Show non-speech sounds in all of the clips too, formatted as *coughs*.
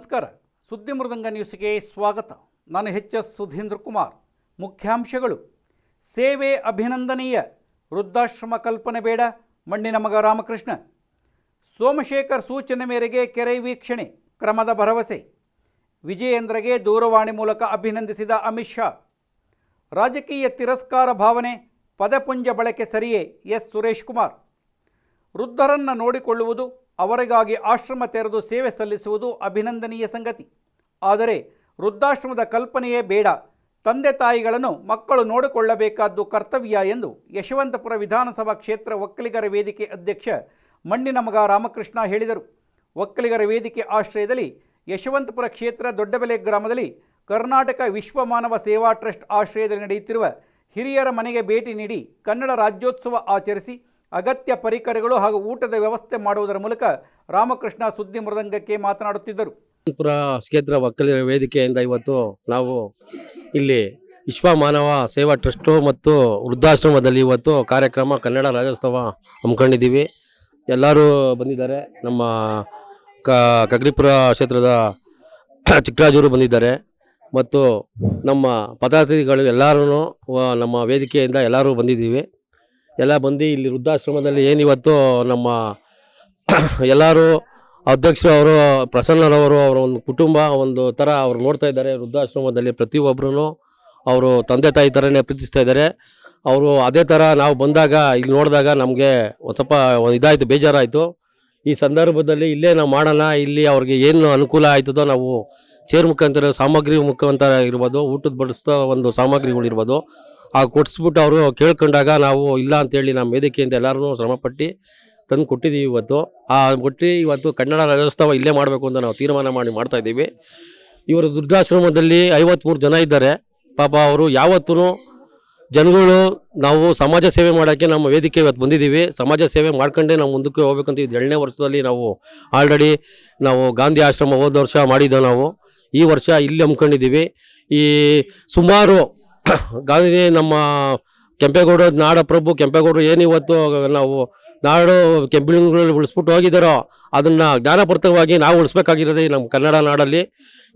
ನಮಸ್ಕಾರ. ಸುದ್ದಿ ಮೃದಂಗ ನ್ಯೂಸ್ಗೆ ಸ್ವಾಗತ. ನಾನು ಹೆಚ್ ಎಸ್ ಸುಧೀಂದ್ರ ಕುಮಾರ್. ಮುಖ್ಯಾಂಶಗಳು. ಸೇವೆ ಅಭಿನಂದನೀಯ. ವೃದ್ಧಾಶ್ರಮ ಕಲ್ಪನೆ ಬೇಡ. ಮಣ್ಣಿನ ಮಗ ರಾಮಕೃಷ್ಣ. ಸೋಮಶೇಖರ್ ಸೂಚನೆ ಮೇರೆಗೆ ಕೆರೆ ವೀಕ್ಷಣೆ. ಕ್ರಮದ ಭರವಸೆ. ವಿಜಯೇಂದ್ರಗೆ ದೂರವಾಣಿ ಮೂಲಕ ಅಭಿನಂದಿಸಿದ ಅಮಿತ್ ಶಾ. ರಾಜಕೀಯ ತಿರಸ್ಕಾರ ಭಾವನೆ. ಪದಪುಂಜ ಬಳಕೆ ಸರಿಯೇ ಎಸ್. ಸುರೇಶ್ ಕುಮಾರ್. ವೃದ್ಧರನ್ನು ನೋಡಿಕೊಳ್ಳುವುದು ಅವರಿಗಾಗಿ ಆಶ್ರಮ ತೆರೆದು ಸೇವೆ ಸಲ್ಲಿಸುವುದು ಅಭಿನಂದನೀಯ ಸಂಗತಿ. ಆದರೆ ವೃದ್ಧಾಶ್ರಮದ ಕಲ್ಪನೆಯೇ ಬೇಡ. ತಂದೆ ತಾಯಿಗಳನ್ನು ಮಕ್ಕಳು ನೋಡಿಕೊಳ್ಳಬೇಕಾದ್ದು ಕರ್ತವ್ಯ ಎಂದು ಯಶವಂತಪುರ ವಿಧಾನಸಭಾ ಕ್ಷೇತ್ರ ಒಕ್ಕಲಿಗರ ವೇದಿಕೆ ಅಧ್ಯಕ್ಷ ಮಣ್ಣಿನ ಮಗ ರಾಮಕೃಷ್ಣ ಹೇಳಿದರು. ಒಕ್ಕಲಿಗರ ವೇದಿಕೆ ಆಶ್ರಯದಲ್ಲಿ ಯಶವಂತಪುರ ಕ್ಷೇತ್ರ ದೊಡ್ಡಬೆಲೆ ಗ್ರಾಮದಲ್ಲಿ ಕರ್ನಾಟಕ ವಿಶ್ವ ಮಾನವ ಸೇವಾ ಟ್ರಸ್ಟ್ ಆಶ್ರಯದಲ್ಲಿ ನಡೆಯುತ್ತಿರುವ ಹಿರಿಯರ ಮನೆಗೆ ಭೇಟಿ ನೀಡಿ ಕನ್ನಡ ರಾಜ್ಯೋತ್ಸವ ಆಚರಿಸಿ ಅಗತ್ಯ ಪರಿಕರಗಳು ಹಾಗೂ ಊಟದ ವ್ಯವಸ್ಥೆ ಮಾಡುವುದರ ಮೂಲಕ ರಾಮಕೃಷ್ಣ ಸುದ್ದಿ ಮೃದಂಗಕ್ಕೆ ಮಾತನಾಡುತ್ತಿದ್ದರು. ಪುರ ಕ್ಷೇತ್ರ ಒಕ್ಕಲಿಗರ ವೇದಿಕೆಯಿಂದ ಇವತ್ತು ನಾವು ಇಲ್ಲಿ ವಿಶ್ವ ಮಾನವ ಸೇವಾ ಟ್ರಸ್ಟು ಮತ್ತು ವೃದ್ಧಾಶ್ರಮದಲ್ಲಿ ಇವತ್ತು ಕಾರ್ಯಕ್ರಮ ಕನ್ನಡ ರಾಜ್ಯೋತ್ಸವ ಹಮ್ಮಿಕೊಂಡಿದ್ದೀವಿ. ಎಲ್ಲರೂ ಬಂದಿದ್ದಾರೆ. ನಮ್ಮ ಕಗ್ರಿಪುರ ಕ್ಷೇತ್ರದ ಚಿಕ್ಕರಾಜರು ಬಂದಿದ್ದಾರೆ. ಮತ್ತು ನಮ್ಮ ಪದಾಧಿಕಾರಿಗಳು ಎಲ್ಲರೂ ನಮ್ಮ ವೇದಿಕೆಯಿಂದ ಎಲ್ಲರೂ ಬಂದಿದ್ದೀವಿ. ಎಲ್ಲ ಬಂದು ಇಲ್ಲಿ ವೃದ್ಧಾಶ್ರಮದಲ್ಲಿ ಏನಿವತ್ತು ನಮ್ಮ *coughs* ಎಲ್ಲರೂ ಅಧ್ಯಕ್ಷರು ಅವರು ಪ್ರಸನ್ನರವರು ಅವರ ಒಂದು ಕುಟುಂಬ, ಒಂದು ಥರ ಅವ್ರು ನೋಡ್ತಾ ಇದ್ದಾರೆ ವೃದ್ಧಾಶ್ರಮದಲ್ಲಿ ಪ್ರತಿಯೊಬ್ಬರೂ ಅವರು ತಂದೆ ತಾಯಿ ಥರನೇ ಪ್ರೀತಿಸ್ತಾ ಇದ್ದಾರೆ. ಅವರು ಅದೇ ಥರ ನಾವು ಬಂದಾಗ, ಇಲ್ಲಿ ನೋಡಿದಾಗ ನಮಗೆ ಒಂದು ಸ್ವಲ್ಪ ಇದಾಯಿತು, ಬೇಜಾರಾಯಿತು. ಈ ಸಂದರ್ಭದಲ್ಲಿ ಇಲ್ಲೇ ನಾವು ಮಾಡೋಣ, ಇಲ್ಲಿ ಅವ್ರಿಗೆ ಏನು ಅನುಕೂಲ ಆಯ್ತದೋ ನಾವು ಚೇರ್ ಮುಖಾಂತರ, ಸಾಮಗ್ರಿ ಮುಖಾಂತರ ಇರ್ಬೋದು ಊಟದ ಬಡಿಸ್ತಾ ಒಂದು ಸಾಮಗ್ರಿಗಳು ಇರ್ಬೋದು ಆ ಕೊಡಿಸ್ಬಿಟ್ಟು ಅವರು ಕೇಳ್ಕೊಂಡಾಗ ನಾವು ಇಲ್ಲ ಅಂತೇಳಿ ನಮ್ಮ ವೇದಿಕೆಯಿಂದ ಎಲ್ಲರೂ ಶ್ರಮಪಟ್ಟು ತಂದು ಕೊಟ್ಟಿದ್ದೀವಿ ಇವತ್ತು. ಆ ಕೊಟ್ಟು ಇವತ್ತು ಕನ್ನಡ ರಾಜ್ಯೋತ್ಸವ ಇಲ್ಲೇ ಮಾಡಬೇಕು ಅಂತ ನಾವು ತೀರ್ಮಾನ ಮಾಡಿ ಮಾಡ್ತಾ ಇದ್ದೀವಿ. ಇವರು ದುರ್ಗಾಶ್ರಮದಲ್ಲಿ ಐವತ್ತ್ಮೂರು ಜನ ಇದ್ದಾರೆ. ಪಾಪ ಅವರು ಯಾವತ್ತೂ ಜನಗಳು ನಾವು ಸಮಾಜ ಸೇವೆ ಮಾಡೋಕ್ಕೆ ನಮ್ಮ ವೇದಿಕೆ ಇವತ್ತು ಬಂದಿದ್ದೀವಿ. ಸಮಾಜ ಸೇವೆ ಮಾಡ್ಕೊಂಡೇ ನಾವು ಮುಂದಕ್ಕೆ ಹೋಗ್ಬೇಕಂತ ಇದು ಎರಡನೇ ವರ್ಷದಲ್ಲಿ ನಾವು ಆಲ್ರೆಡಿ ನಾವು ಗಾಂಧಿ ಆಶ್ರಮ ಹೋದ ವರ್ಷ ಮಾಡಿದ್ದೆವು ನಾವು. ಈ ವರ್ಷ ಇಲ್ಲಿ ಹಮ್ಮಿಕೊಂಡಿದ್ದೀವಿ. ಈ ಸುಮಾರು ಗಾಂಧಿ ನಮ್ಮ ಕೆಂಪೇಗೌಡ ನಾಡಪ್ರಭು, ಕೆಂಪೇಗೌಡರು ಏನಿವತ್ತು ನಾವು ನಾಡು ಕೆಂಪಿಳಿಗಳಲ್ಲಿ ಉಳಿಸ್ಬಿಟ್ಟು ಹೋಗಿದ್ದಾರೋ ಅದನ್ನು ಜ್ಞಾನಪೂರ್ತವಾಗಿ ನಾವು ಉಳಿಸ್ಬೇಕಾಗಿರೋದೇ ನಮ್ಮ ಕನ್ನಡ ನಾಡಲ್ಲಿ.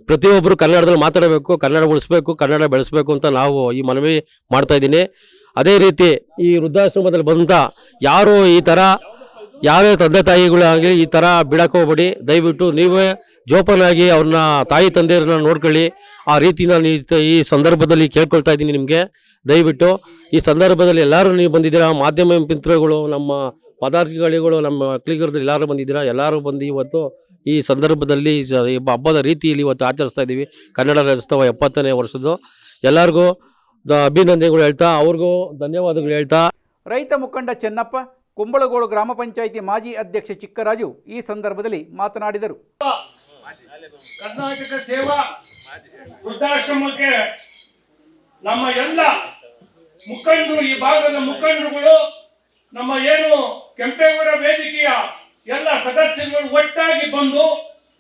ಪ್ರತಿಯೊಬ್ಬರು ಕನ್ನಡದಲ್ಲಿ ಮಾತಾಡಬೇಕು, ಕನ್ನಡ ಉಳಿಸ್ಬೇಕು, ಕನ್ನಡ ಬೆಳೆಸಬೇಕು ಅಂತ ನಾವು ಈ ಮನವಿ ಮಾಡ್ತಾಯಿದ್ದೀನಿ ಅದೇ ರೀತಿ ಈ ವೃದ್ಧಾಶ್ರಮದಲ್ಲಿ ಬಂದ ಯಾರು ಈ ಥರ ಯಾರೇ ತಂದೆ ತಾಯಿಗಳಾಗಲಿ ಈ ಥರ ಬಿಡಕ್ಕೆ ಹೋಗ್ಬೇಡಿ. ದಯವಿಟ್ಟು ನೀವೇ ಜೋಪಾನಾಗಿ ಅವ್ರನ್ನ ತಾಯಿ ತಂದೆಯರನ್ನ ನೋಡ್ಕೊಳ್ಳಿ. ಆ ರೀತಿ ನಾನು ಈ ಸಂದರ್ಭದಲ್ಲಿ ಕೇಳ್ಕೊಳ್ತಾ ಇದ್ದೀನಿ ನಿಮಗೆ. ದಯವಿಟ್ಟು ಈ ಸಂದರ್ಭದಲ್ಲಿ ಎಲ್ಲರೂ ನೀವು ಬಂದಿದ್ದೀರಾ? ಮಾಧ್ಯಮ ಮಿತ್ರಗಳು, ನಮ್ಮ ಪದಾರ್ಥಿಗಳಿಗಳು ನಮ್ಮ ಕ್ಲಿಗರ್ದು ಎಲ್ಲರೂ ಬಂದಿದ್ದೀರಾ? ಎಲ್ಲರೂ ಬಂದು ಇವತ್ತು ಈ ಸಂದರ್ಭದಲ್ಲಿ ಹಬ್ಬದ ರೀತಿಯಲ್ಲಿ ಇವತ್ತು ಆಚರಿಸ್ತಾ ಇದ್ದೀವಿ. ಕನ್ನಡ ರಾಜ್ಯೋತ್ಸವ ಎಪ್ಪತ್ತನೇ ವರ್ಷದ್ದು. ಎಲ್ಲರಿಗೂ ಅಭಿನಂದನೆಗಳು ಹೇಳ್ತಾ, ಅವ್ರಿಗೂ ಧನ್ಯವಾದಗಳು ಹೇಳ್ತಾ. ರೈತ ಮುಖಂಡ ಚೆನ್ನಪ್ಪ, ಕುಂಬಳಗೋಡು ಗ್ರಾಮ ಪಂಚಾಯಿತಿ ಮಾಜಿ ಅಧ್ಯಕ್ಷ ಚಿಕ್ಕರಾಜು ಈ ಸಂದರ್ಭದಲ್ಲಿ ಮಾತನಾಡಿದರು. ಕರ್ನಾಟಕ ಸೇವಾ ವೃದ್ಧಾಶ್ರಮಕ್ಕೆ ನಮ್ಮ ಎಲ್ಲ ಮುಖಂಡರು, ಈ ಭಾಗದ ಮುಖಂಡರುಗಳು, ನಮ್ಮ ಏನು ಕೆಂಪೇಗೌಡ ವೇದಿಕೆಯ ಎಲ್ಲ ಸದಸ್ಯರುಗಳು ಒಟ್ಟಾಗಿ ಬಂದು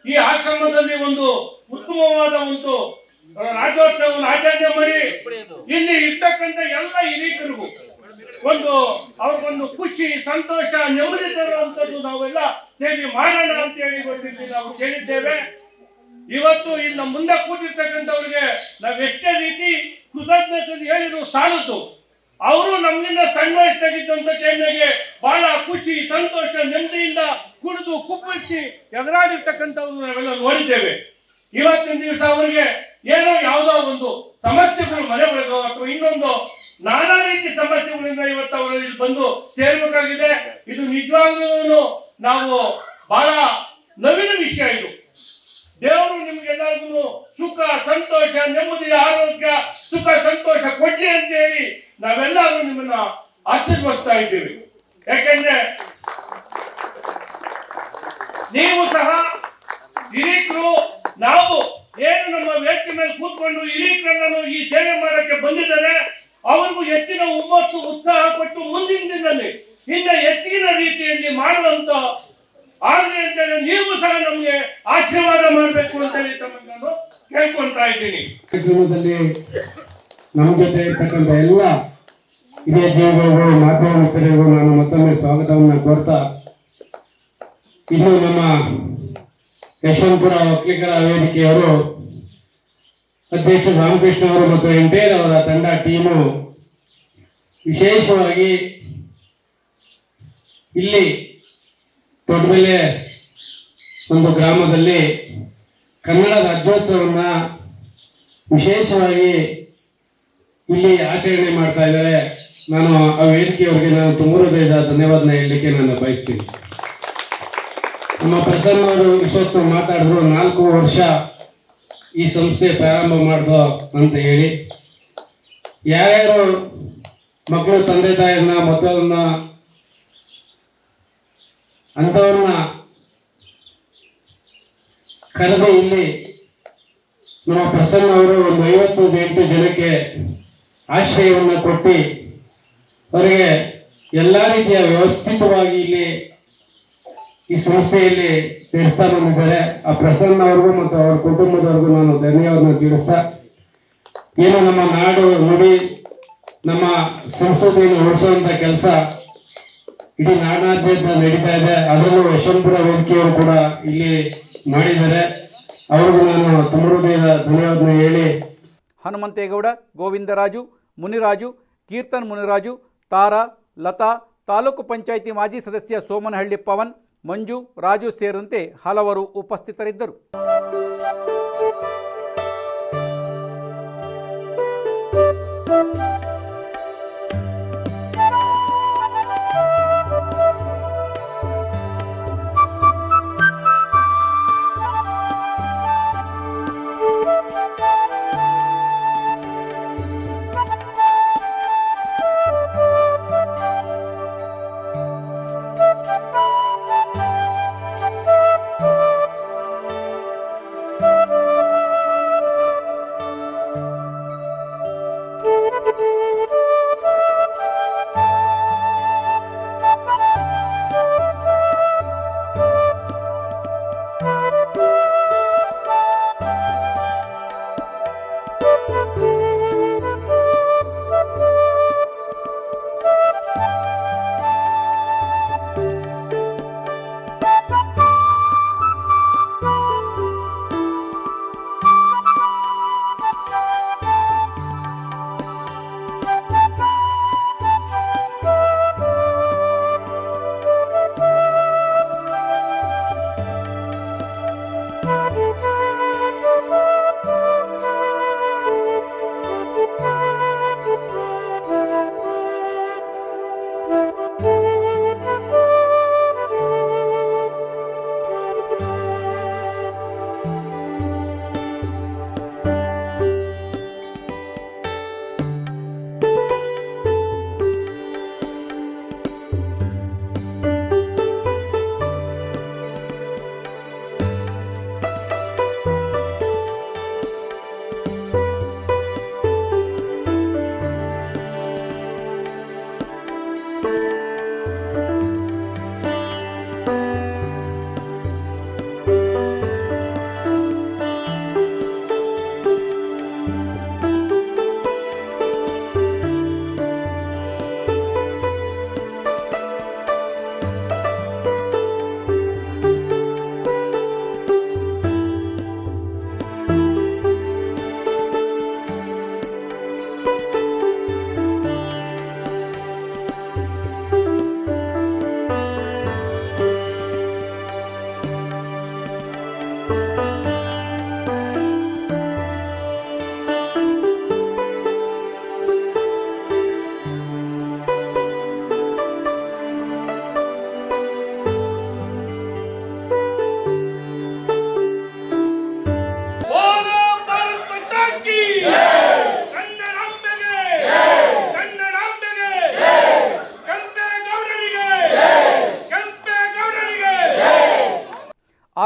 ಈ ಆಶ್ರಮದಲ್ಲಿ ಒಂದು ಉತ್ತಮವಾದ ಒಂದು ರಾಜೋತ್ಸವವನ್ನು ಆಚರಣೆ ಮಾಡಿ ಇಲ್ಲಿ ಇರ್ತಕ್ಕಂಥ ಎಲ್ಲ ಹಿರೀಕರಿಗೂ ಒಂದು, ಅವ್ರಿಗೊಂದು ಖುಷಿ, ಸಂತೋಷ, ನೆಮ್ಮದಿ ತರುವಂತದ್ದು ನಾವೆಲ್ಲ ಸೇರಿ ಮಾಡೋಣ ಅಂತ ಹೇಳಿ ಗೊತ್ತಿದ್ದೀವಿ ನಾವು ಕೇಳಿದ್ದೇವೆ. ಇವತ್ತು ಇನ್ನ ಮುಂದೆ ಕೂತಿರ್ತಕ್ಕಂಥವ್ರಿಗೆ ನಾವೆಷ್ಟೇ ರೀತಿ ಕೃತಜ್ಞತೆ ಹೇಳಿದ್ರು ಸಾಲದು. ಅವರು ನಮ್ಮಿಂದ ಸಣ್ಣ ವಯಸ್ಸಾಗಿದ್ದಂತ ಟೈಮ್ನಾಗೆ ಬಹಳ ಖುಷಿ, ಸಂತೋಷ, ನೆಮ್ಮದಿಯಿಂದ ಕುಡಿದು ಕುಪ್ಪಿಸಿ ಎದುರಾಡಿರ್ತಕ್ಕಂಥವ್ರು ನಾವೆಲ್ಲ ನೋಡಿದ್ದೇವೆ. ಇವತ್ತಿನ ದಿವಸ ಅವರಿಗೆ ಏನೋ ಯಾವುದೋ ಒಂದು ಸಮಸ್ಯೆಗಳು ಮನೆ ಒಳಗೋ ಅಥವಾ ಇನ್ನೊಂದು ನಾನಾ ರೀತಿ ಸಮಸ್ಯೆಗಳಿಂದ ಇವತ್ತು ಅವರು ಇಲ್ಲಿ ಬಂದು ಸೇರ್ಬೇಕಾಗಿದೆ. ಇದು ನಿಜವಾಗ್ಲೂ ನಾವು ಬಹಳ ನವೀನ ವಿಷಯ ಇದು. ದೇವರು ನಿಮ್ಗೆಲ್ಲರಿಗೂ ಸುಖ, ಸಂತೋಷ, ನೆಮ್ಮದಿ, ಆರೋಗ್ಯ, ಸುಖ, ಸಂತೋಷ ಕೊಡ್ಲಿ ಅಂತ ಹೇಳಿ ನಾವೆಲ್ಲರೂ ನಿಮ್ಮನ್ನ ಆಶೀರ್ವಸ್ತಾ ಇದ್ದೀವಿ. ಯಾಕೆಂದ್ರೆ ನೀವು ಸಹ ಹಿರೀಕರು, ನಾವು ಏನು ನಮ್ಮ ವ್ಯಕ್ತಿ ಮೇಲೆ ಕೂತ್ಕೊಂಡು ಹಿರೀಕರನ್ನು ಈ ಸೇವೆ ಮಾಡಕ್ಕೆ ಬಂದಿದ್ದಾರೆ, ಅವರಿಗೂ ಹೆಚ್ಚಿನ ಹುಮ್ಮಸ್ಸು ಉತ್ಸಾಹ ಕೊಟ್ಟು ಮುಂದಿನ ದಿನದಲ್ಲಿ ಇನ್ನ ಹೆಚ್ಚಿನ ರೀತಿಯಲ್ಲಿ ಮಾಡುವಂತ ಆಗಲಿ ಅಂತೇಳಿ ನೀವು ಸಹ ನಮಗೆ ಆಶೀರ್ವಾದ ಮಾಡಬೇಕು ಅಂತೇಳಿ ತಮ್ಮನ್ನು ನಾನು ಕೇಳ್ಕೊಂತಾ ಇದ್ದೀನಿ. ಕಾರ್ಯಕ್ರಮದಲ್ಲಿ ನಮ್ಮ ಜೊತೆ ಇರ್ತಕ್ಕಂಥ ಎಲ್ಲ ಹಿರಿಯ ಜೀವಿಗಳಿಗೂ, ಮಾಧ್ಯಮ ಮಿತ್ರರಿಗೂ ನಾನು ಮತ್ತೊಮ್ಮೆ ಸ್ವಾಗತವನ್ನು ಕೋರ್ತಾ, ಇನ್ನು ನಮ್ಮ ಯಶವಂತಪುರ ಒಕ್ಕಲಿಗರ ವೇದಿಕೆಯವರು ಅಧ್ಯಕ್ಷ ರಾಮಕೃಷ್ಣ ಅವರು ಮತ್ತು ಎಂಟೇರ್ ಅವರ ತಂಡ ಟೀಮು ವಿಶೇಷವಾಗಿ ಇಲ್ಲಿ ದೊಡ್ಡಬೆಲೆ ಒಂದು ಗ್ರಾಮದಲ್ಲಿ ಕನ್ನಡ ರಾಜ್ಯೋತ್ಸವವನ್ನ ವಿಶೇಷವಾಗಿ ಇಲ್ಲಿ ಆಚರಣೆ ಮಾಡ್ತಾ ಇದ್ದಾರೆ. ನಾನು ಆ ವೇದಿಕೆಯವರಿಗೆ ನಾನು ತುಂಬ ಹೃದಯದ ಧನ್ಯವಾದನ ಹೇಳಲಿಕ್ಕೆ ನಾನು ಬಯಸ್ತೀನಿ. ನಮ್ಮ ಪ್ರಸನ್ನವರು ಇಷ್ಟೊತ್ತು ಮಾತಾಡಿದ್ರು, ನಾಲ್ಕು ವರ್ಷ ಈ ಸಂಸ್ಥೆ ಪ್ರಾರಂಭ ಮಾಡ್ದು ಅಂತ ಹೇಳಿ. ಯಾರ್ಯಾರು ಮಕ್ಕಳು, ತಂದೆ, ತಾಯಿಯನ್ನ, ಮಕ್ಕಳನ್ನ ಅಂಥವ್ರನ್ನ ಕರೆದು ಇಲ್ಲಿ ನಮ್ಮ ಪ್ರಸನ್ನ ಅವರು ಒಂದು ಐವತ್ತು ಎಂಟು ಜನಕ್ಕೆ ಆಶ್ರಯವನ್ನು ಕೊಟ್ಟು ಅವರಿಗೆ ಎಲ್ಲ ರೀತಿಯ ವ್ಯವಸ್ಥಿತವಾಗಿ ಇಲ್ಲಿ ಈ ಸಂಸ್ಥೆಯಲ್ಲಿ ನಡೆಸ್ತಾ ಬಂದಿದ್ದಾರೆ ಆ ಪ್ರಸನ್ನ ಅವ್ರಿಗೂ ಮತ್ತು ಅವರ ಕುಟುಂಬದವ್ರಿಗೂ ನಾನು ಧನ್ಯವಾದ ತಿಳಿಸ್ತಾ, ಏನು ನಮ್ಮ ನಾಡು ನುಡಿ, ನಮ್ಮ ಸಂಸ್ಕೃತಿಯನ್ನು ಉಳಿಸುವಂತ ಕೆಲಸ ಇಡೀ ನಾಡಾದ್ಯಂತ ನಡೀತಾ ಇದೆ. ಅದರಲ್ಲೂ ಯಶವಂತಪುರ ವೇದಿಕೆಯವರು ಕೂಡ ಇಲ್ಲಿ ಮಾಡಿದ್ದಾರೆ. ಅವ್ರಿಗೂ ನಾನು ತುಂಬ ಧನ್ಯವಾದ ಹೇಳಿ. ಹನುಮಂತೇಗೌಡ ಗೋವಿಂದರಾಜು ಮುನಿರಾಜು, ಕೀರ್ತನ್ ಮುನಿರಾಜು, ತಾರಾ, ಲತಾ, ತಾಲೂಕು ಪಂಚಾಯಿತಿ ಮಾಜಿ ಸದಸ್ಯ ಸೋಮನಹಳ್ಳಿ ಪವನ್ ಮಂಜು ರಾಜು ಸೇರಿದಂತೆ ಹಲವರು ಉಪಸ್ಥಿತರಿದ್ದರು.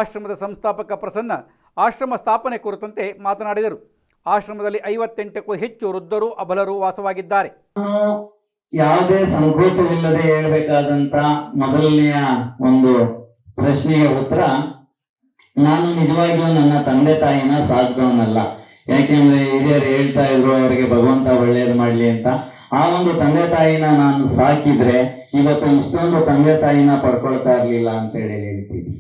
ಆಶ್ರಮದ ಸಂಸ್ಥಾಪಕ ಪ್ರಸನ್ನ ಆಶ್ರಮ ಸ್ಥಾಪನೆ ಕುರಿತಂತೆ ಮಾತನಾಡಿದರು. ಆಶ್ರಮದಲ್ಲಿ ಐವತ್ತೆಂಟಕ್ಕೂ ಹೆಚ್ಚು ವೃದ್ಧರು, ಅಬಲರು ವಾಸವಾಗಿದ್ದಾರೆ. ಯಾವುದೇ ಸಂಕೋಚವಿಲ್ಲದೆ ಹೇಳಬೇಕಾದಂತ ಮೊದಲನೆಯ ಒಂದು ಪ್ರಶ್ನೆಯ ಉತ್ತರ, ನಾನು ನಿಜವಾಗಿಯೂ ನನ್ನ ತಂದೆ ತಾಯಿನ ಸಾಕಿದವನಲ್ಲ ಯಾಕೆಂದ್ರೆ ಹಿರಿಯರು ಹೇಳ್ತಾ ಇದ್ರು, ಅವರಿಗೆ ಭಗವಂತ ಒಳ್ಳೇದು ಮಾಡ್ಲಿ ಅಂತ. ಆ ಒಂದು ತಂದೆ ತಾಯಿನ ನಾನು ಸಾಕಿದ್ರೆ, ಇವತ್ತು ಇಷ್ಟೊಂದು ತಂದೆ ತಾಯಿನ ಪಡ್ಕೊಳ್ತಾ ಇರ್ಲಿಲ್ಲ ಅಂತ ಹೇಳಿ ಹೇಳ್ತೀನಿ.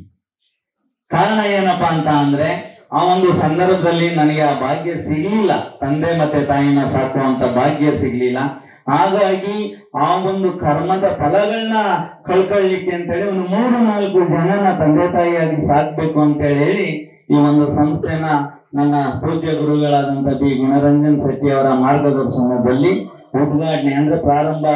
ಕಾರಣ ಏನಪ್ಪಾ ಅಂತ ಅಂದ್ರೆ, ಆ ಒಂದು ಸಂದರ್ಭದಲ್ಲಿ ನನಗೆ ಆ ಭಾಗ್ಯ ಸಿಗ್ಲಿಲ್ಲ. ತಂದೆ ಮತ್ತೆ ತಾಯಿನ ಸಾಕುವಂತ ಭಾಗ್ಯ ಸಿಗ್ಲಿಲ್ಲ. ಹಾಗಾಗಿ ಆ ಒಂದು ಕರ್ಮದ ಫಲಗಳನ್ನ ಕಳ್ಕೊಳ್ಳಿಕ್ಕೆ ಅಂತೇಳಿ ಒಂದು ಮೂರು ನಾಲ್ಕು ಜನನ ತಂದೆ ತಾಯಿಯಾಗಿ ಸಾಕ್ಬೇಕು ಅಂತ ಹೇಳಿ ಈ ಒಂದು ಸಂಸ್ಥೆನ ನನ್ನ ಪೂಜ್ಯ ಗುರುಗಳಾದಂತ ಬಿ. ಗುಣರಂಜನ್ ಶೆಟ್ಟಿ ಅವರ ಮಾರ್ಗದರ್ಶನದಲ್ಲಿ ಉದ್ಘಾಟನೆ ಅಂದ್ರೆ ಪ್ರಾರಂಭ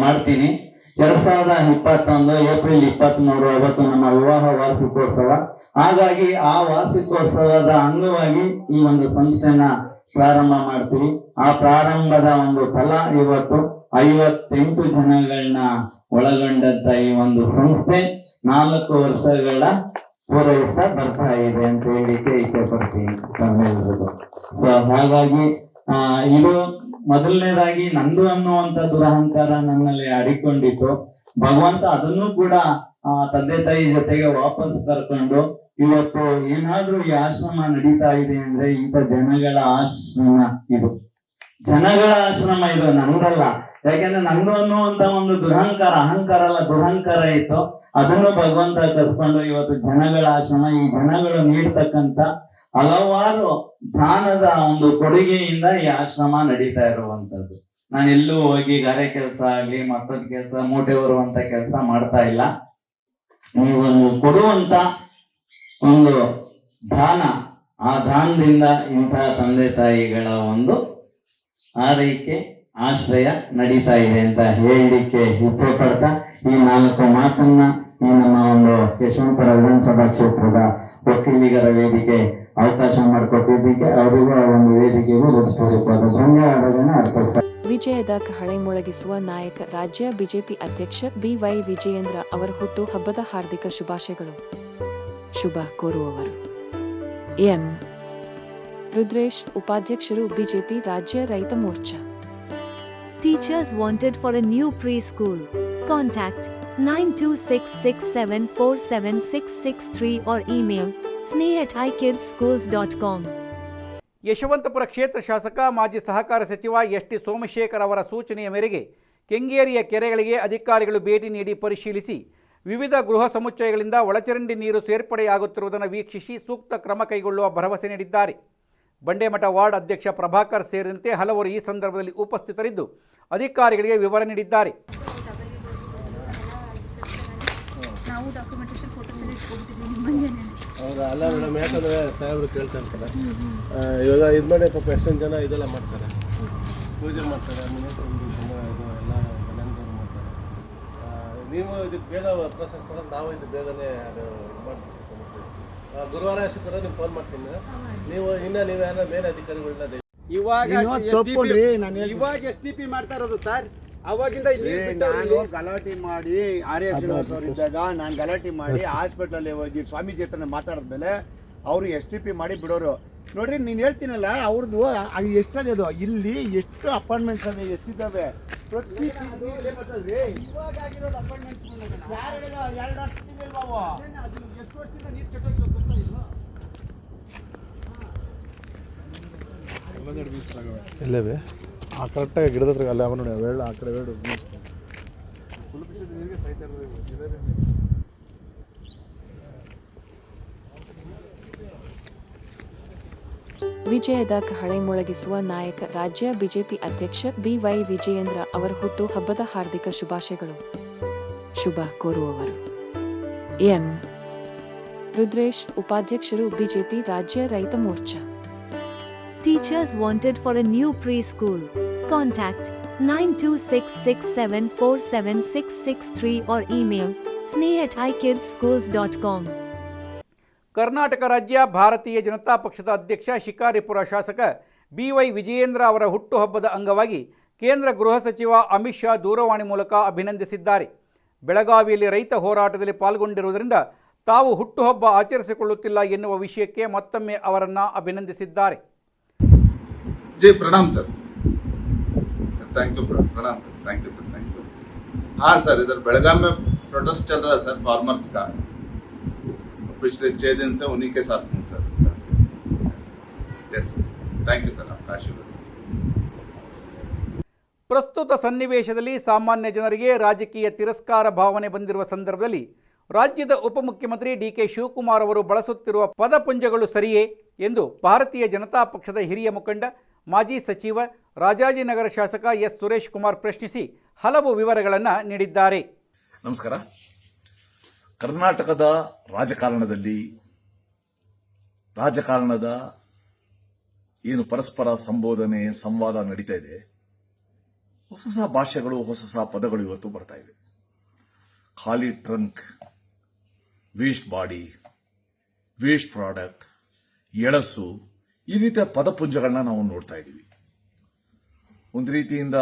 ಮಾಡ್ತೀನಿ. ಎರಡ್ ಸಾವಿರದ ಇಪ್ಪತ್ತೊಂದು ಏಪ್ರಿಲ್ ಇಪ್ಪತ್ತ್ ಮೂರು ಅವತ್ತು ನಮ್ಮ ವಿವಾಹ ವಾರ್ಷಿಕೋತ್ಸವ. ಹಾಗಾಗಿ ಆ ವಾರ್ಷಿಕೋತ್ಸವದ ಅಂಗವಾಗಿ ಈ ಒಂದು ಸಂಸ್ಥೆನ ಪ್ರಾರಂಭ ಮಾಡ್ತೀವಿ. ಆ ಪ್ರಾರಂಭದ ಒಂದು ಫಲ ಇವತ್ತು ಐವತ್ತೆಂಟು ಜನಗಳನ್ನ ಒಳಗೊಂಡಂತ ಈ ಒಂದು ಸಂಸ್ಥೆ ನಾಲ್ಕು ವರ್ಷಗಳ ಪೂರೈಸ್ತಾ ಬರ್ತಾ ಇದೆ ಅಂತ ಹೇಳಿಕ್ಕೆ ಇಷ್ಟಪಡ್ತೀನಿ. ಹಾಗಾಗಿ ಆ, ಇದು ಮೊದಲನೇದಾಗಿ ನಂದು ಅನ್ನುವಂತ ದುರಹಂಕಾರ ನನ್ನಲ್ಲಿ ಅಡಿಕೊಂಡಿತ್ತು. ಭಗವಂತ ಅದನ್ನು ಕೂಡ, ಆ, ತಂದೆ ತಾಯಿ ಜೊತೆಗೆ ವಾಪಸ್ ಕರ್ಕೊಂಡು ಇವತ್ತು ಏನಾದ್ರೂ ಈ ಆಶ್ರಮ ನಡೀತಾ ಇದೆ ಅಂದ್ರೆ ಇಂಥ ಜನಗಳ ಆಶ್ರಮ ಇದು. ಜನಗಳ ಆಶ್ರಮ ಇದು, ನಂದಲ್ಲ. ಯಾಕೆಂದ್ರೆ ನಂದು ಅನ್ನುವಂತ ಒಂದು ದುರಹಂಕಾರ, ಅಹಂಕಾರ ಅಲ್ಲ, ದುರಹಂಕಾರ ಇತ್ತು. ಅದನ್ನು ಭಗವಂತ ಕರ್ಸ್ಕೊಂಡು ಇವತ್ತು ಜನಗಳ ಆಶ್ರಮ, ಈ ಜನಗಳು ನೀಡ್ತಕ್ಕಂತ ಹಲವಾರು ದಾನದ ಒಂದು ಕೊಡುಗೆಯಿಂದ ಈ ಆಶ್ರಮ ನಡೀತಾ ಇರುವಂತದ್ದು. ನಾನು ಎಲ್ಲೂ ಹೋಗಿ ಗಾರೆ ಕೆಲಸ ಆಗ್ಲಿ, ಮತ್ತೊಂದು ಕೆಲಸ, ಮೂಟೆ ಬರುವಂತ ಕೆಲಸ ಮಾಡ್ತಾ ಇಲ್ಲ. ನೀವು ಕೊಡುವಂತ ಒಂದು ದಾನ, ಆ ದಾನದಿಂದ ಇಂತಹ ತಂದೆ ತಾಯಿಗಳ ಒಂದು ಆರೈಕೆ ಆಶ್ರಯ ನಡೀತಾ ಇದೆ ಅಂತ ಹೇಳಲಿಕ್ಕೆ ಇಚ್ಛೆ ಪಡ್ತಾ ಈ ನಾಲ್ಕು ಮಾತನ್ನ ಈ ನಮ್ಮ ಒಂದು ಯಶವಂತರ ವಿಧಾನಸಭಾ ಕ್ಷೇತ್ರದ ಒಕ್ಕಲಿಗರ ವೇದಿಕೆ ಅವಕಾಶ ಮಾಡಿಕೊಟ್ಟಿದ್ದಕ್ಕೆ ಅವರಿಗೂ ಆ ಒಂದು ವೇದಿಕೆಗೂ ಹೃತ್ಪೂರ್ವಕವಾದ ಧನ್ಯವಾದಗಳನ್ನು ಅರ್ಪಿಸ್ತಾರೆ ವಿಜಯದ ಕಹಳೆ ಮೊಳಗಿಸುವ ನಾಯಕ ರಾಜ್ಯ ಬಿಜೆಪಿ ಅಧ್ಯಕ್ಷ ಬಿವೈ ವಿಜಯೇಂದ್ರ ಅವರ ಹುಟ್ಟು ಹಬ್ಬದ ಹಾರ್ದಿಕ ಶುಭಾಶಯಗಳು. ಶುಭ ಕೋರುವವರು. ಎಂ. ರುದ್ರೇಶ್ ಉಪಾಧ್ಯಕ್ಷರು ಬಿಜೆಪಿ ರಾಜ್ಯ ರೈತ Morcha. Teachers wanted for new pre school Contact 9266747663 or email sneh at. Yeshwanthpur ಕ್ಷೇತ್ರ ಶಾಸಕ, ಮಾಜಿ ಸಹಕಾರ ಸಚಿವ ಎಸ್ ಟಿ ಸೋಮಶೇಖರ್ ಅವರ ಸೂಚನೆಯ ಮೇರೆಗೆ ಕೆಂಗೇರಿಯ ಕೆರೆಗಳಿಗೆ ಅಧಿಕಾರಿಗಳು ಭೇಟಿ ನೀಡಿ ಪರಿಶೀಲಿಸಿ ವಿವಿಧ ಗೃಹ ಸಮುಚ್ಚಯಗಳಿಂದ ಒಳಚರಂಡಿ ನೀರು ಸೇರ್ಪಡೆಯಾಗುತ್ತಿರುವುದನ್ನು ವೀಕ್ಷಿಸಿ ಸೂಕ್ತ ಕ್ರಮ ಕೈಗೊಳ್ಳುವ ಭರವಸೆ ನೀಡಿದ್ದಾರೆ ಬಂಡೆಮಠ ವಾರ್ಡ್ ಅಧ್ಯಕ್ಷ ಪ್ರಭಾಕರ್ ಸೇರಿದಂತೆ ಹಲವರು ಈ ಸಂದರ್ಭದಲ್ಲಿ ಉಪಸ್ಥಿತರಿದ್ದು ಅಧಿಕಾರಿಗಳಿಗೆ ವಿವರ ನೀಡಿದ್ದಾರೆ ಹೌದಾ? ಅಲ್ಲ ಮೇಡಮ್ ಯಾಕಂದ್ರೆ ಸಾಹೇಬ್ರು ಕೇಳ್ತಾ ಇರ್ತಾರೆ. ಇವಾಗ ಇದು ಮಾಡಿ ಪಾಪ ಎಷ್ಟೊಂದು ಜನ ಇದೆಲ್ಲ ಮಾಡ್ತಾರೆ. ಪೂಜೆ ಮಾಡ್ತಾರೆ ಇದು ಎಲ್ಲ ಜನಾಂಗದವ್ರು ಮಾಡ್ತಾರೆ. ನೀವು ಇದಕ್ಕೆ ಬೇಗ ಪ್ರೊಸೆಸ್ ಮಾಡೋದು ನಾವು ಇದು ಬೇಗನೆ ಅದು ಮಾಡ್ತೀವಿ ಗುರುವಾರ ಶುಕ್ರವಾರ ನಿಮ್ಗೆ ಫೋನ್ ಮಾಡ್ತೀನಿ. ನೀವು ಇನ್ನ ನೀವು ಯಾರು ಮೇಲ್ ಅಧಿಕಾರಿಗಳನ್ನ ದಯ- ಇವಾಗ ಇವಾಗ ಎಸ್ ಡಿ ಪಿ ಮಾಡ್ತಾ ಇರೋದು ಸರ್ ಅವಾಗಿಂದ ಇಲ್ಲಿ ನಾನು ಗಲಾಟೆ ಮಾಡಿ ಆರ್ ಎಸ್ ಶ್ರೀನಿವಾಸ್ ಇದ್ದಾಗ ನಾನು ಗಲಾಟೆ ಮಾಡಿ ಹಾಸ್ಪಿಟಲ್ ಹೋಗಿ ಸ್ವಾಮೀಜಿ ಹತ್ರ ಮಾತಾಡಿದ್ಮೇಲೆ ಅವರು ಎಸ್ ಟಿ ಪಿ ಮಾಡಿ ಬಿಡೋರು. ನೋಡ್ರಿ ನೀನು ಹೇಳ್ತೀನಲ್ಲ ಅವ್ರದ್ದು ಅದು ಎಷ್ಟದೇ ಅದು? ಇಲ್ಲಿ ಎಷ್ಟು ಅಪಾರ್ಟ್ಮೆಂಟ್ಸ್ ಅದೇ ಎಷ್ಟಿದ್ದಾವೆ? ಪ್ರತಿ? ಎಲ್ಲವೇ ಆ ಕರೆಕ್ಟಾಗಿ ಗಿಡದ ಹತ್ರ ಅಲ್ಲ ಅವನು ನೋಡಿ ಆ ಕಡೆ ಎರಡು ವಿಜಯದ ಕಹಳೆ ಮೊಳಗಿಸುವ ನಾಯಕ, ರಾಜ್ಯ ಬಿಜೆಪಿ ಅಧ್ಯಕ್ಷ ಬಿವೈ ವಿಜಯೇಂದ್ರ ಅವರ ಹುಟ್ಟು ಹಬ್ಬದ ಹಾರ್ದಿಕ ಶುಭಾಶಯಗಳು. ಶುಭ ಕೋರುವವರು. ಎಂ ರುದ್ರೇಶ್, ಉಪಾಧ್ಯಕ್ಷರು ಬಿಜೆಪಿ ರಾಜ್ಯ ರೈತ Morcha. Teachers wanted for a new preschool. Contact 9266747663 or email sneh at. Karnataka ರಾಜ್ಯ ಭಾರತೀಯ ಜನತಾ ಪಕ್ಷದ ಅಧ್ಯಕ್ಷ, ಶಿಕಾರಿಪುರ ಶಾಸಕ ಬಿ ವೈ ವಿಜಯೇಂದ್ರ ಅವರ ಹುಟ್ಟುಹಬ್ಬದ ಅಂಗವಾಗಿ ಕೇಂದ್ರ ಗೃಹ ಸಚಿವ ಅಮಿತ್ ಶಾ ದೂರವಾಣಿ ಮೂಲಕ ಅಭಿನಂದಿಸಿದ್ದಾರೆ ಬೆಳಗಾವಿಯಲ್ಲಿ ರೈತ ಹೋರಾಟದಲ್ಲಿ ಪಾಲ್ಗೊಂಡಿರುವುದರಿಂದ ತಾವು ಹುಟ್ಟುಹಬ್ಬ ಆಚರಿಸಿಕೊಳ್ಳುತ್ತಿಲ್ಲ ಎನ್ನುವ ವಿಷಯಕ್ಕೆ ಮತ್ತೊಮ್ಮೆ ಅವರನ್ನು ಅಭಿನಂದಿಸಿದ್ದಾರೆ जी प्रणाम सर थैंक यू प्रणाम sir thank you sir thank you हाँ सर इधर बेलगाम में प्रोटेस्ट चल रहा है सर फार्मर्स का पिछले छः दिन से उन्हीं के साथ हूँ sir yes thank you sir आपका आशीर्वाद सर ಪ್ರಸ್ತುತ ಸನ್ನಿವೇಶದಲ್ಲಿ ಸಾಮಾನ್ಯ ಜನರಿಗೆ ರಾಜಕೀಯ ತಿರಸ್ಕಾರ ಭಾವನೆ ಬಂದಿರುವ ಸಂದರ್ಭದಲ್ಲಿ ರಾಜ್ಯದ ಉಪಮುಖ್ಯಮಂತ್ರಿ ಡಿಕೆ ಶಿವಕುಮಾರ್ ಅವರು ಬಳಸುತ್ತಿರುವ ಪದಪುಂಜಗಳು ಸರಿಯೇ ಎಂದು ಭಾರತೀಯ ಜನತಾ ಪಕ್ಷದ ಹಿರಿಯ ಮುಖಂಡ ಮಾಜಿ ಸಚಿವ ರಾಜಾಜಿನಗರ ಶಾಸಕ ಎಸ್ ಸುರೇಶ್ ಕುಮಾರ್ ಪ್ರಶ್ನಿಸಿ ಹಲವು ವಿವರಗಳನ್ನು ನೀಡಿದ್ದಾರೆ. ನಮಸ್ಕಾರ. ಕರ್ನಾಟಕದ ರಾಜಕಾರಣದಲ್ಲಿ ರಾಜಕಾರಣದ ಏನು ಪರಸ್ಪರ ಸಂಬೋಧನೆ, ಸಂವಾದ ನಡೀತಾ ಇದೆ. ಹೊಸ ಹೊಸ ಭಾಷೆಗಳು ಹೊಸ ಹೊಸ ಪದಗಳು ಇವತ್ತು ಬರ್ತಾ ಇವೆ. ಖಾಲಿ trunk, waste body, waste product, ಎಳಸು ಈ ರೀತಿಯ ಪದಪುಂಜಗಳನ್ನ ನಾವು ನೋಡ್ತಾ ಇದ್ದೀವಿ. ಒಂದು ರೀತಿಯಿಂದ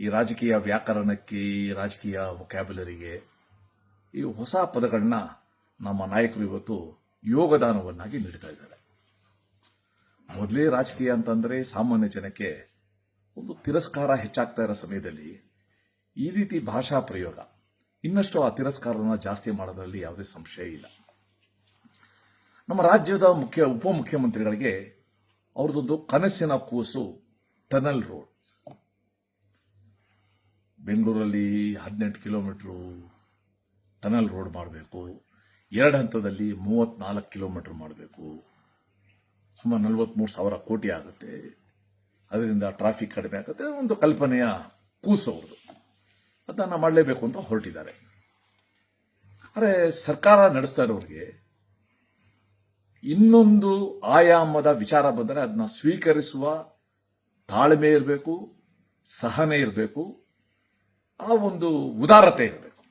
ಈ ರಾಜಕೀಯ ವ್ಯಾಕರಣಕ್ಕೆ, ಈ ರಾಜಕೀಯ ವೊಕ್ಯಾಬುಲರಿಗೆ ಈ ಹೊಸ ಪದಗಳನ್ನ ನಮ್ಮ ನಾಯಕರು ಇವತ್ತು ಯೋಗದಾನವನ್ನಾಗಿ ನೀಡ್ತಾ ಇದ್ದಾರೆ. ಮೊದಲೇ ರಾಜಕೀಯ ಅಂತಂದ್ರೆ ಸಾಮಾನ್ಯ ಜನಕ್ಕೆ ಒಂದು ತಿರಸ್ಕಾರ ಹೆಚ್ಚಾಗ್ತಾ ಇರೋ ಸಮಯದಲ್ಲಿ ಈ ರೀತಿ ಭಾಷಾ ಪ್ರಯೋಗ. ಇನ್ನಷ್ಟು ಆ ತಿರಸ್ಕಾರನ ಜಾಸ್ತಿ ಮಾಡೋದ್ರಲ್ಲಿ ಯಾವುದೇ ಸಂಶಯ ಇಲ್ಲ. ನಮ್ಮ ರಾಜ್ಯದ ಮುಖ್ಯ, ಉಪಮುಖ್ಯಮಂತ್ರಿಗಳಿಗೆ ಅವ್ರದ್ದೊಂದು ಕನಸಿನ ಕೂಸು ಟನಲ್ ರೋಡ್. ಬೆಂಗಳೂರಲ್ಲಿ ಹದಿನೆಂಟು ಕಿಲೋಮೀಟ್ರು ಟನಲ್ ರೋಡ್ ಮಾಡಬೇಕು. ಎರಡು ಹಂತದಲ್ಲಿ ಮೂವತ್ನಾಲ್ಕು ಕಿಲೋಮೀಟರ್ ಮಾಡಬೇಕು. ಸುಮಾರು ನಲವತ್ತ್ಮೂರು ಸಾವಿರ ಕೋಟಿ ಆಗುತ್ತೆ. ಅದರಿಂದ ಟ್ರಾಫಿಕ್ ಕಡಿಮೆ ಆಗುತ್ತೆ. ಒಂದು ಕಲ್ಪನೆಯ ಕೂಸು ಅವ್ರದ್ದು. ಅದನ್ನು ಮಾಡಲೇಬೇಕು ಅಂತ ಹೊರಟಿದ್ದಾರೆ. ಆದರೆ ಸರ್ಕಾರ ನಡೆಸ್ತಾ ಇರೋರಿಗೆ ಇನ್ನೊಂದು ಆಯಾಮದ ವಿಚಾರ ಬಂದರೆ ಅದನ್ನ ಸ್ವೀಕರಿಸುವ ತಾಳ್ಮೆ ಇರಬೇಕು, ಸಹನೆ ಇರಬೇಕು, ಆ ಒಂದು ಉದಾರತೆ ಇರಬೇಕು.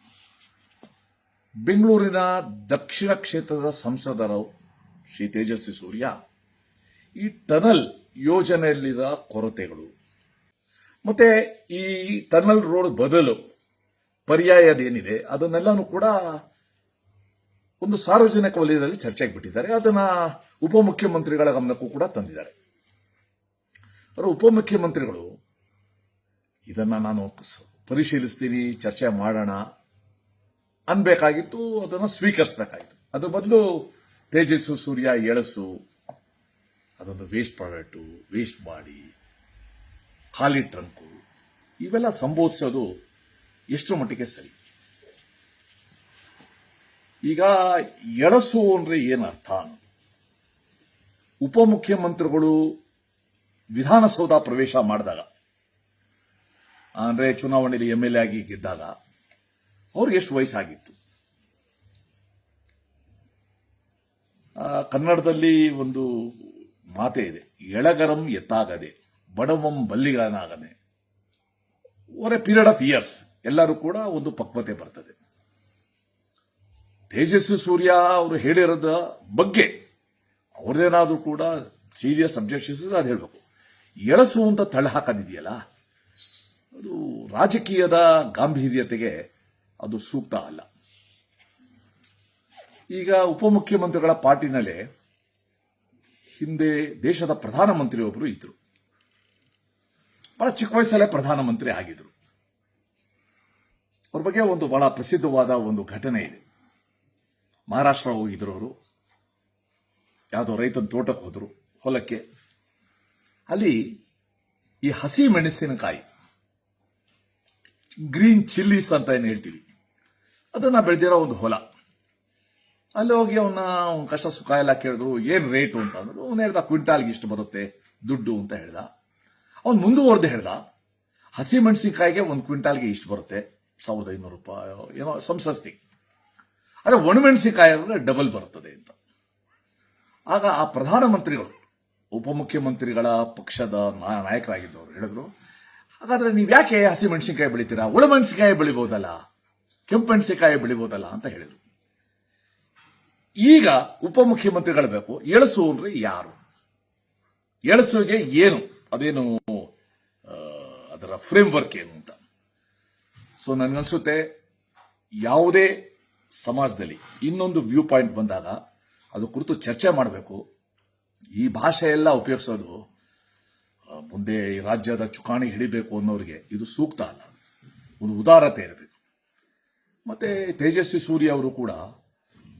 ಬೆಂಗಳೂರಿನ ದಕ್ಷಿಣ ಕ್ಷೇತ್ರದ ಸಂಸದರು ಶ್ರೀ ತೇಜಸ್ವಿ ಸೂರ್ಯ ಈ ಟನಲ್ ಯೋಜನೆಯಲ್ಲಿರೋ ಕೊರತೆಗಳು. ಮತ್ತೆ ಈ ಟನಲ್ ರೋಡ್ ಬದಲು ಪರ್ಯಾಯದೇನಿದೆ ಅದನ್ನೆಲ್ಲನೂ ಕೂಡ ಒಂದು ಸಾರ್ವಜನಿಕ ವಲಯದಲ್ಲಿ ಚರ್ಚೆಗೆ ಬಿಟ್ಟಿದ್ದಾರೆ ಅದನ್ನ ಉಪಮುಖ್ಯಮಂತ್ರಿಗಳ ಗಮನಕ್ಕೂ ಕೂಡ ತಂದಿದ್ದಾರೆ. ಅವರು ಉಪಮುಖ್ಯಮಂತ್ರಿಗಳು, ಇದನ್ನ ನಾನು ಪರಿಶೀಲಿಸ್ತೀನಿ, ಚರ್ಚೆ ಮಾಡೋಣ ಅನ್ಬೇಕಾಗಿತ್ತು, ಅದನ್ನು ಸ್ವೀಕರಿಸಬೇಕಾಗಿತ್ತು. ಅದ್ರ ಬದಲು ತೇಜಸ್ಸು, ಸೂರ್ಯ, ಎಳಸು, ಅದೊಂದು ವೇಸ್ಟ್ ಪ್ರಾಡಕ್ಟು ವೇಸ್ಟ್ ಬಾಡಿ ಖಾಲಿ ಟ್ರಂಕು ಇವೆಲ್ಲ ಸಂಬೋಧಿಸೋದು ಎಷ್ಟು ಮಟ್ಟಿಗೆ ಸರಿ? ಈಗ ಎಳಸು ಅಂದ್ರೆ ಏನರ್ಥ ಉಪಮುಖ್ಯಮಂತ್ರಿಗಳು ವಿಧಾನಸೌಧ ಪ್ರವೇಶ ಮಾಡಿದಾಗ, ಅಂದ್ರೆ ಚುನಾವಣೆಯಲ್ಲಿ ಎಂ ಎಲ್ ಎ ಆಗಿ ಗೆದ್ದಾಗ, ಅವ್ರಿಗೆ ಎಷ್ಟು ವಯಸ್ಸಾಗಿತ್ತು? ಕನ್ನಡದಲ್ಲಿ ಒಂದು ಮಾತೆ ಇದೆ, ಎಳಗರಂ ಎತ್ತಾಗದೆ, ಬಡವಂ ಬಲ್ಲಿಗನಾಗನೆ. Over a period of years ಎಲ್ಲರೂ ಕೂಡ ಒಂದು ಪಕ್ವತೆ ಬರ್ತದೆ. ತೇಜಸ್ವಿ ಸೂರ್ಯ ಅವರು ಹೇಳಿರೋದ ಬಗ್ಗೆ ಅವ್ರದ್ದೇನಾದರೂ ಕೂಡ ಸೀರಿಯಸ್ ಅಬ್ಜೆಕ್ಷನ್ಸ್ ಅದು ಹೇಳಬೇಕು. ಎಳಸು ಅಂತ ತಳ್ಳ ಹಾಕೋದಿದೆಯಲ್ಲ, ಅದು ರಾಜಕೀಯದ ಗಾಂಭೀರ್ಯತೆಗೆ ಅದು ಸೂಕ್ತ ಅಲ್ಲ. ಈಗ ಉಪಮುಖ್ಯಮಂತ್ರಿಗಳ ಪಾರ್ಟಿನಲ್ಲೇ ಹಿಂದೆ ದೇಶದ ಪ್ರಧಾನಮಂತ್ರಿ ಒಬ್ಬರು ಇದ್ರು. ಬಹಳ ಚಿಕ್ಕ ವಯಸ್ಸಲ್ಲೇ ಪ್ರಧಾನಮಂತ್ರಿ ಆಗಿದ್ರು. ಅವ್ರ ಬಗ್ಗೆ ಒಂದು ಬಹಳ ಪ್ರಸಿದ್ಧವಾದ ಒಂದು ಘಟನೆ ಇದೆ. ಮಹಾರಾಷ್ಟ್ರ ಹೋಗಿದ್ರು ಅವರು. ಯಾವುದೋ ರೈತನ ತೋಟಕ್ಕೆ ಹೋದರು, ಹೊಲಕ್ಕೆ. ಅಲ್ಲಿ ಈ ಹಸಿ ಮೆಣಸಿನಕಾಯಿ, ಗ್ರೀನ್ ಚಿಲ್ಲೀಸ್ ಅಂತ ಏನು ಹೇಳ್ತೀವಿ, ಅದನ್ನು ಬೆಳೆದಿರೋ ಒಂದು ಹೊಲ. ಅಲ್ಲಿ ಹೋಗಿ ಅವನ, ಅವ್ನ ಕಷ್ಟ ಸುಖ ಎಲ್ಲ ಕೇಳಿದ್ರು, ಏನು ರೇಟು ಅಂತ ಅಂದ್ರು. ಅವ್ನು ಹೇಳ್ದ, ಕ್ವಿಂಟಾಲ್ಗೆ ಇಷ್ಟು ಬರುತ್ತೆ ದುಡ್ಡು ಅಂತ ಹೇಳ್ದ. ಅವ್ನು ಮುಂದುವರೆದು ಹೇಳ್ದ, ಹಸಿ ಮೆಣಸಿನಕಾಯಿಗೆ ಒಂದು ಕ್ವಿಂಟಾಲ್ಗೆ ಇಷ್ಟು ಬರುತ್ತೆ, ಸಾವಿರದ ಐನೂರು ರೂಪಾಯಿ, ಏನೋ ಸಂಸಸ್ತಿ ಅದೇ ಒಣಮೆಣಸಿಕಾಯಿ ಅಂದರೆ ಡಬಲ್ ಬರುತ್ತದೆ ಅಂತ. ಆಗ ಆ ಪ್ರಧಾನಮಂತ್ರಿಗಳು, ಉಪಮುಖ್ಯಮಂತ್ರಿಗಳ ಪಕ್ಷದ ನಾಯಕರಾಗಿದ್ದವರು ಹೇಳಿದ್ರು, ಹಾಗಾದ್ರೆ ನೀವು ಯಾಕೆ ಹಸಿ ಮೆಣಸಿನಕಾಯಿ ಬೆಳಿತೀರಾ? ಒಣಮೆಣಸಿನಕಾಯಿ ಬೆಳಿಬಹುದಲ್ಲ ಕೆಂಪು ಮೆಣಸಿನಕಾಯಿ ಬೆಳಿಬೋದಲ್ಲ ಅಂತ ಹೇಳಿದರು. ಈಗ ಉಪಮುಖ್ಯಮಂತ್ರಿಗಳು ಬೇಕು, ಎಳಸು ಅಂದ್ರೆ ಯಾರು? ಎಳಸುಗೆ ಏನು? ಅದೇನು ಅದರ ಫ್ರೇಮ್ ವರ್ಕ್ ಏನು ಅಂತ. ಸೊ ನನಗನ್ಸುತ್ತೆ, ಯಾವುದೇ ಸಮಾಜದಲ್ಲಿ ಇನ್ನೊಂದು ವ್ಯೂ ಪಾಯಿಂಟ್ ಬಂದಾಗ ಅದು ಕುರಿತು ಚರ್ಚೆ ಮಾಡಬೇಕು. ಈ ಭಾಷೆ ಎಲ್ಲ ಉಪಯೋಗಿಸೋದು ಮುಂದೆ ಈ ರಾಜ್ಯದ ಚುಕಾಣಿ ಹಿಡಿಬೇಕು ಅನ್ನೋರಿಗೆ ಇದು ಸೂಕ್ತ ಅಲ್ಲ. ಒಂದು ಉದಾರತೆ ಇರಬೇಕು. ಮತ್ತೆ ತೇಜಸ್ವಿ ಸೂರ್ಯ ಅವರು ಕೂಡ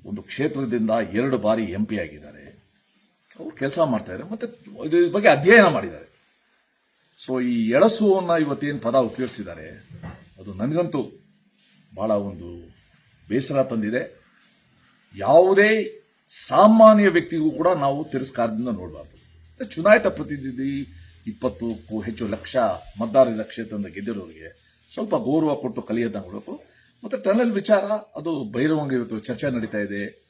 ಒಂದು ಕ್ಷೇತ್ರದಿಂದ ಎರಡು ಬಾರಿ ಎಂ ಪಿ ಆಗಿದ್ದಾರೆ. ಅವರು ಕೆಲಸ ಮಾಡ್ತಾ ಇದ್ದಾರೆ. ಮತ್ತೆ ಇದ್ರ ಬಗ್ಗೆ ಅಧ್ಯಯನ ಮಾಡಿದ್ದಾರೆ. ಸೊ ಈ ಎಳಸು ಅನ್ನೋ ಇವತ್ತೇನು ಪದ ಉಪಯೋಗಿಸಿದ್ದಾರೆ, ಅದು ನನಗಂತೂ ಬಹಳ ಒಂದು ಬೇಸರ ತಂದಿದೆ. ಯಾವುದೇ ಸಾಮಾನ್ಯ ವ್ಯಕ್ತಿಗೂ ಕೂಡ ನಾವು ತಿರಸ್ಕಾರದಿಂದ ನೋಡಬಾರ್ದು. ಚುನಾಯಿತ ಪ್ರತಿನಿಧಿ ಇಪ್ಪತ್ತಕ್ಕೂ ಹೆಚ್ಚು ಲಕ್ಷ, ಮತದಾರರ ಕ್ಷೇತ್ರದಿಂದ ಗೆದ್ದಿರೋರಿಗೆ ಸ್ವಲ್ಪ ಗೌರವ ಕೊಟ್ಟು ಕಲಿಯೋದನ್ನ ನೋಡಬೇಕು. ಮತ್ತೆ ಟನಲ್ ವಿಚಾರ, ಅದು ಬಹಿರಂಗ ಇವತ್ತು ಚರ್ಚೆ ನಡೀತಾ ಇದೆ.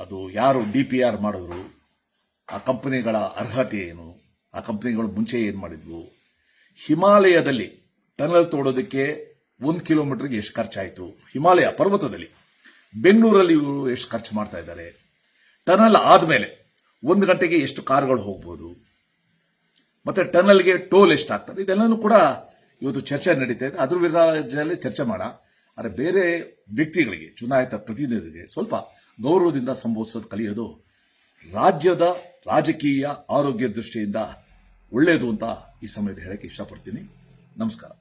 ಅದು ಯಾರು ಡಿ ಪಿ ಆರ್ ಮಾಡಿದ್ರು, ಆ ಕಂಪನಿಗಳ ಅರ್ಹತೆ ಏನು, ಆ ಕಂಪನಿಗಳು ಮುಂಚೆ ಏನು ಮಾಡಿದ್ವು. ಹಿಮಾಲಯದಲ್ಲಿ ಟನಲ್ ತೋಡೋದಕ್ಕೆ ಒಂದು ಕಿಲೋಮೀಟರ್ಗೆ ಎಷ್ಟು ಖರ್ಚಾಯಿತು? ಹಿಮಾಲಯ ಪರ್ವತದಲ್ಲಿ. ಬೆಂಗಳೂರಲ್ಲಿ ಇವರು ಎಷ್ಟು ಖರ್ಚು ಮಾಡ್ತಾ ಇದ್ದಾರೆ? ಟನಲ್ ಆದಮೇಲೆ ಒಂದು ಗಂಟೆಗೆ ಎಷ್ಟು ಕಾರ್ಗಳು ಹೋಗ್ಬೋದು? ಮತ್ತೆ ಟನಲ್ಗೆ ಟೋಲ್ ಎಷ್ಟು ಆಗ್ತದೆ ಇದೆಲ್ಲನೂ ಕೂಡ ಇವತ್ತು ಚರ್ಚೆ ನಡೀತಾ ಇದೆ. ಅದ್ರ ವಿಧಾನದಲ್ಲಿ ಚರ್ಚೆ ಮಾಡ. ಆದರೆ ಬೇರೆ ವ್ಯಕ್ತಿಗಳಿಗೆ, ಚುನಾಯಿತ ಪ್ರತಿನಿಧಿಗಳಿಗೆ ಸ್ವಲ್ಪ ಗೌರವದಿಂದ ಸಂಬೋಧಿಸೋದು ಕಲಿಯೋದು ರಾಜ್ಯದ ರಾಜಕೀಯ ಆರೋಗ್ಯ ದೃಷ್ಟಿಯಿಂದ ಒಳ್ಳೆಯದು ಅಂತ ಈ ಸಮಯದ ಹೇಳಕ್ಕೆ ಇಷ್ಟಪಡ್ತೀನಿ. ನಮಸ್ಕಾರ.